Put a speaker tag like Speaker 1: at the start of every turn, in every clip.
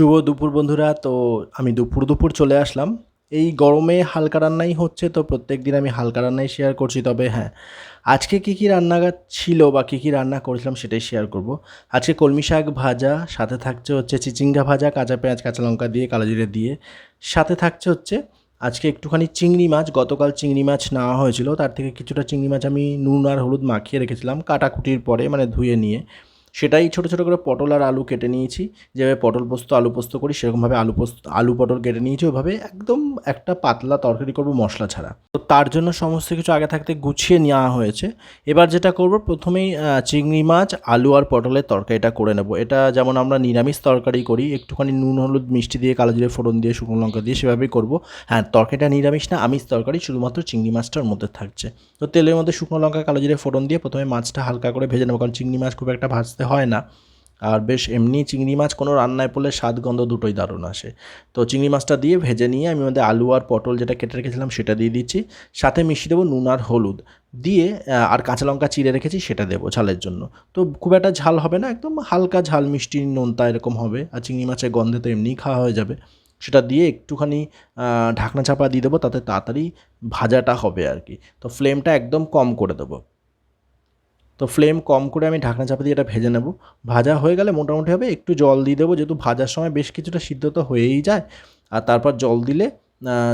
Speaker 1: শুভ দুপুর বন্ধুরা। তো আমি দুপুর দুপুর চলে আসলাম। এই গরমে হালকা রান্নাই হচ্ছে, তো প্রত্যেক দিন আমি হালকা রান্নাই শেয়ার করছি। তবে হ্যাঁ আজকে কী কী রান্না ছিল বা কী কী রান্না করেছিলাম সেটাই শেয়ার করব। আজকে কলমি শাক ভাজা, সাথে থাকছে হচ্ছে চিচিঙ্গা ভাজা, কাঁচা পেঁয়াজ, কাঁচা লঙ্কা দিয়ে, কালো জিরে দিয়ে। সাথে থাকছে হচ্ছে আজকে একটুখানি চিংড়ি মাছ। গতকাল চিংড়ি মাছ নেওয়া হয়েছিল, তার থেকে কিছুটা চিংড়ি মাছ আমি নুন আর হলুদ মাখিয়ে রেখেছিলাম। কাটাকুটির পরে মানে ধুয়ে নিয়ে। সেটাই ছোটো ছোটো করে পটল আর আলু কেটে নিয়েছি। যেভাবে পটল পোস্ত, আলু পোস্ত করি, সেরকমভাবে আলু পোস্ত, আলু পটল কেটে নিয়েছি। ওইভাবে একদম একটা পাতলা তরকারি করব মশলা ছাড়া। তো তার জন্য সমস্ত কিছু আগে থাকতে গুছিয়ে নেওয়া হয়েছে। এবার যেটা করব, প্রথমেই চিংড়ি মাছ, আলু আর পটলের তরকারিটা করে নেব। এটা যেমন আমরা নিরামিষ তরকারি করি, একটুখানি নুন, হলুদ, মিষ্টি দিয়ে, কালো জিরে, ফোড়ন দিয়ে, শুকনো লঙ্কা দিয়ে সেভাবেই করব। হ্যাঁ তরকারিটা নিরামিষ না, আমিষ তরকারি, শুধুমাত্র চিংড়ি মাছটার মধ্যে থাকছে। তো তেলের মধ্যে শুকনো লঙ্কা, কালো জিরে, ফোড়ন দিয়ে প্রথমে মাছটা হালকা করে ভেজে নেব। কারণ চিংড়ি মাছ খুব একটা ভাজতে হয় না। আর বেশ এমনি চিংড়ি মাছ কোনো রান্নায় পড়লে স্বাদ, গন্ধ দুটোই দারুণ আসে। তো চিংড়ি মাছটা দিয়ে ভেজে নিয়ে আমি মধ্যে আলু আর পটল যেটা কেটে রেখেছিলাম সেটা দিয়ে দিচ্ছি। সাথে মিশিয়ে দেবো নুন আর হলুদ। দিয়ে আর কাঁচা লঙ্কা চিড়ে রেখেছি সেটা দেবো ঝালের জন্য। তো খুব একটা ঝাল হবে না, একদম হালকা ঝাল মিষ্টি নোনতা এরকম হবে। আর চিংড়ি মাছের গন্ধে তো এমনিই খাওয়া হয়ে যাবে। সেটা দিয়ে একটুখানি ঢাকনা চাপা দিয়ে দেবো, তাতে তাড়াতাড়ি ভাজাটা হবে আর কি। তো ফ্লেমটা একদম কম করে দেবো। তো ফ্লেম কম করে আমি ঢাকনা চাপা দিয়ে এটা ভেজে নেব। ভাজা হয়ে গেলে মোটামুটি হবে একটু জল দিয়ে দেবো, যেহেতু ভাজার সময় বেশ কিছুটা সিদ্ধ তো হয়েই যায়। আর তারপর জল দিলে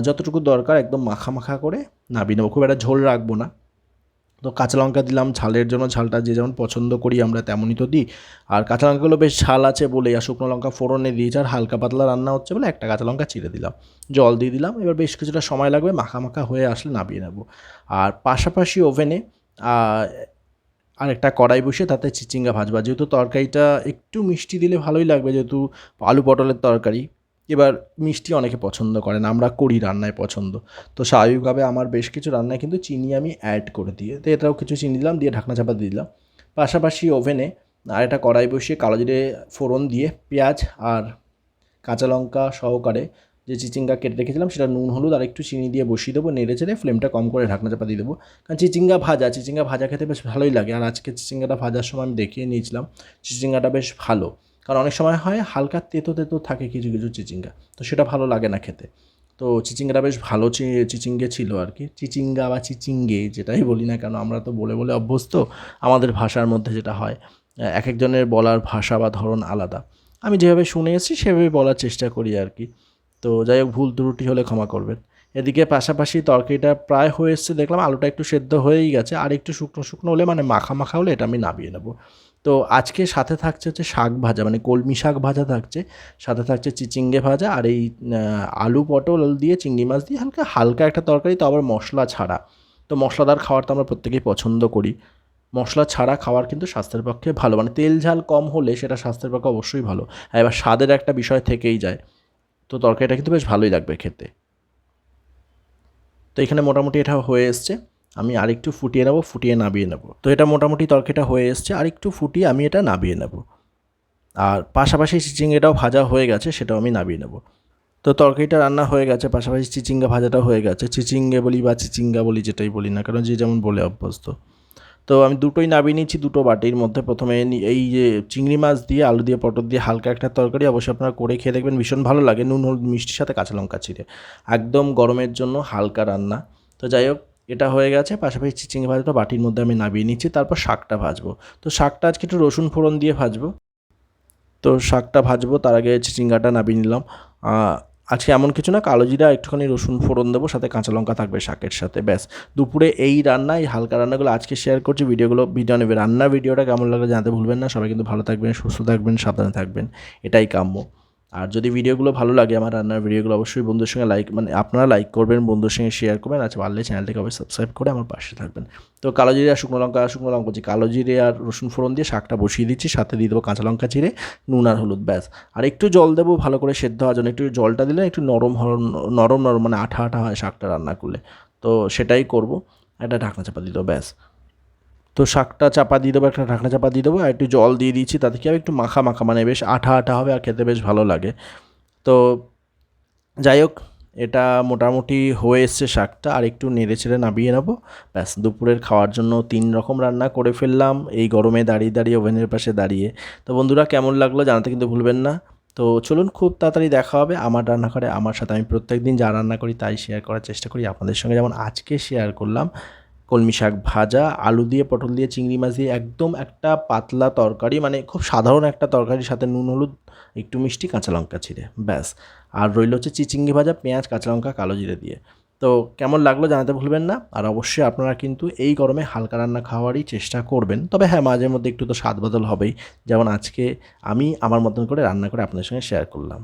Speaker 1: যতটুকু দরকার একদম মাখা মাখা করে নাবিয়ে নেব। খুব একটা ঝোল রাখব না। তো কাঁচা লঙ্কা দিলাম, ঝালের জন্য ঝালটা যে যেমন পছন্দ করি আমরা তেমনই তো দিই। আর কাঁচা লঙ্কাগুলো বেশ ঝাল আছে বলেই, আর শুকনো লঙ্কা ফোড়নে দিয়েছি, আর হালকা পাতলা রান্না হচ্ছে বলে একটা কাঁচা লঙ্কা চিড়ে দিলাম। জল দিয়ে দিলাম, এবার বেশ কিছুটা সময় লাগবে মাখা মাখা হয়ে আসলে নাবিয়ে নেব। আর পাশাপাশি ওভেনে আর একটা কড়াই বসিয়ে তাতে চিচিঙ্গা ভাজবা। যেহেতু তরকারিটা একটু মিষ্টি দিলে ভালোই লাগবে, যেহেতু আলু পটলের তরকারি। এবার মিষ্টি অনেকে পছন্দ করেন আমরা করি রান্নায় পছন্দ। তো স্বাভাবিকভাবে আমার বেশ কিছু রান্নায় কিন্তু চিনি আমি অ্যাড করে দিয়ে, তো এটাও কিছু চিনি দিলাম, দিয়ে ঢাকনা চাপা দিয়ে দিলাম। পাশাপাশি ওভেনে আর একটা কড়াই বসিয়ে কালো জিরে ফোড়ন দিয়ে পেঁয়াজ আর কাঁচা লঙ্কা সহকারে যে চিচিঙ্গা কেটে রেখেছিলাম, সেটা নুন, হলুদ আর একটু চিনি দিয়ে বসিয়ে দেবো, নেড়ে চেড়ে ফ্লেমটা কম করে ঢাকনা চাপা দিয়ে দেবো। কারণ চিচিঙ্গা ভাজা চিচিঙ্গা ভাজা খেতে বেশ ভালোই লাগে। আর আজকে চিচিঙ্গাটা ভাজার সময় আমি দেখিয়ে নিয়েছিলাম, চিচিঙ্গাটা বেশ ভালো। কারণ অনেক সময় হয় হালকা তেতো তেতো থাকে কিছু কিছু চিচিঙ্গা, তো সেটা ভালো লাগে না খেতে। তো চিচিঙ্গাটা বেশ ভালো চিচিঙ্গে ছিল আর কি। চিচিঙ্গা বা চিচিঙ্গে যেটাই বলি না কেন, আমরা তো বলে বলে অভ্যস্ত, আমাদের ভাষার মধ্যে যেটা হয় এক একজনের বলার ভাষা বা ধরন আলাদা। আমি যেভাবে শুনে এসেছি সেভাবে বলার চেষ্টা করি আর কি। তো যাই হোক, ভুল ত্রুটি হলে ক্ষমা করবেন। এদিকে পাশাপাশি তরকারিটা প্রায় হয়ে এসছে, দেখলাম আলুটা একটু সেদ্ধ হয়েই গেছে, আর একটু শুকনো শুকনো হলে মানে মাখা মাখা হলে এটা আমি নামিয়ে নেব। তো আজকে সাথে থাকছে হচ্ছে শাক ভাজা মানে কলমি শাক ভাজা থাকছে, সাথে থাকছে চিচিঙ্গে ভাজা, আর এই আলু পটল দিয়ে, চিংড়ি মাছ দিয়ে হালকা হালকা একটা তরকারি, তো আবার মশলা ছাড়া। তো মশলাদার খাওয়ার তো আমরা প্রত্যেকেই পছন্দ করি। মশলা ছাড়া খাওয়ার কিন্তু স্বাস্থ্যের পক্ষে ভালো মানে তেল ঝাল কম হলে সেটা স্বাস্থ্যের পক্ষে অবশ্যই ভালো। এবার স্বাদের একটা বিষয় থেকেই যায়। তো তরকারিটা কিন্তু বেশ ভালোই লাগবে খেতে। তো এখানে মোটামুটি এটা হয়ে এসছে। আমি আরেকটু ফুটিয়ে নেব, ফুটিয়ে নাবিয়ে নেব। তো এটা মোটামুটি তরকারিটা হয়ে এসছে। আরেকটু ফুটিয়ে আমি এটা নাবিয়ে নেব। আর পাশাপাশি চিচিঙ্গাটাও ভাজা হয়ে গেছে, সেটাও আমি নাবিয়ে নেব। তো তরকারিটা রান্না হয়ে গেছে, পাশাপাশি চিচিঙ্গা ভাজাটাও হয়ে গেছে। চিচিঙ্গে বলি বা চিচিঙ্গা বলি যেটাই বলি না কারণ যে যেমন বলে অভ্যস্ত। তো আমি দুটোই নাবিয়ে নিচ্ছি দুটো বাটির মধ্যে। প্রথমে এই যে চিংড়ি মাছ দিয়ে, আলু দিয়ে, পটল দিয়ে হালকা একটা তরকারি, অবশ্যই আপনারা করে খেয়ে দেখবেন, ভীষণ ভালো লাগে নুন, হলুদ, মিষ্টির সাথে কাঁচা লঙ্কা চিড়ে একদম গরমের জন্য হালকা রান্না। তো যাই হোক, এটা হয়ে গেছে, পাশাপাশি চিচিঙ্গা ভাজাটা বাটির মধ্যে আমি নামিয়ে নিচ্ছি তারপর শাকটা ভাজবো। তো শাকটা আজকে একটু রসুন ফোড়ন দিয়ে ভাজবো। তো শাকটা ভাজবো, তার আগে চিচিঙ্গাটা নাবিয়ে নিলাম। আজকে এমন কিছু না কালো জিরা একটুখানি রসুন ফোড়ন দেবো, সাথে কাঁচা লঙ্কা থাকবে শাকের সাথে, ব্যাস। দুপুরে এই রান্না এই হালকা রান্নাগুলো আজকে শেয়ার করছি, ভিডিওগুলো, ভিডিও নেবে। রান্না, ভিডিওটা কেমন লাগল জানাতে ভুলবেন না। সবাই কিন্তু ভালো থাকবেন, সুস্থ থাকবেন, সাবধানে থাকবেন। এটাই কাম্য। আর যদি ভিডিওগুলো ভালো লাগে আমার রান্নার ভিডিওগুলো অবশ্যই বন্ধুর সঙ্গে লাইক মানে আপনারা লাইক করবেন, বন্ধুর সঙ্গে শেয়ার করবেন আচ্ছা পারলে চ্যানেলটাকে অবশ্যই সাবস্ক্রাইব করে আমার পাশে থাকবেন। তো কালো জিরে আর শুকনো লঙ্কা শুকনো লঙ্কা বলছি, কালো জিরে আর রসুন ফোড়ন দিয়ে শাকটা বসিয়ে দিচ্ছি, সাথে দিয়ে দেবো কাঁচা লঙ্কা চিরে নুন আর হলুদ, ব্যাস। আর একটু জল দেবো ভালো করে সেদ্ধ হওয়ার জন্য, একটু জলটা দিলে একটু নরম নরম নরম মানে আঠা আঠা হয় শাকটা রান্না করলে। তো সেটাই করব, একটা ঢাকনা চাপা দেবো, ব্যাস। তো শাকটা চাপা দিয়ে দেবো, একটা ঢাকনা চাপা দিয়ে দেবো, আর একটু জল দিয়ে দিচ্ছি তাতে কি হবে? একটু মাখা মাখা মানে বেশ আঠা আঠা হবে, আর খেতে বেশ ভালো লাগে। তো যাই হোক, এটা মোটামুটি হয়ে এসছে শাকটা, আর একটু নেড়ে ছেড়ে নামিয়ে নেব। ব্যাস, দুপুরের খাওয়ার জন্য তিন রকম রান্না করে ফেললাম, এই গরমে দাঁড়িয়ে দাঁড়িয়ে ওভেনের পাশে দাঁড়িয়ে। তো বন্ধুরা, কেমন লাগল জানাতে কিন্তু ভুলবেন না। তো চলুন, খুব তাড়াতাড়ি দেখা হবে আমার রান্নাঘরে, আমার সাথে। আমি প্রত্যেক দিন যা রান্না করি, তাই শেয়ার করার চেষ্টা করি। আপনাদের সঙ্গে যেমন আজকে শেয়ার করলাম কলমি শাক ভাজা, আলু দিয়ে, পটল দিয়ে, চিংড়ি মাছ দিয়ে একদম একটা পাতলা তরকারি মানে খুব সাধারণ একটা তরকারির সাথে নুন, হলুদ, একটু মিষ্টি কাঁচা লঙ্কা ছিঁড়ে, ব্যাস। আর রইল হচ্ছে চিচিঙ্গি ভাজা, পেঁয়াজ, কাঁচা লঙ্কা, কালো জিরে দিয়ে। তো কেমন লাগল জানাতে ভুলবেন না, আর অবশ্যই আপনারা কিন্তু এই গরমে হালকা রান্না খাওয়ারই চেষ্টা করবেন। তবে হ্যাঁ মাঝে মধ্যে একটু তো স্বাদ বদল হবেই। যেমন আজকে আমি আমার মতন করে রান্না করে আপনাদের সঙ্গে শেয়ার করলাম।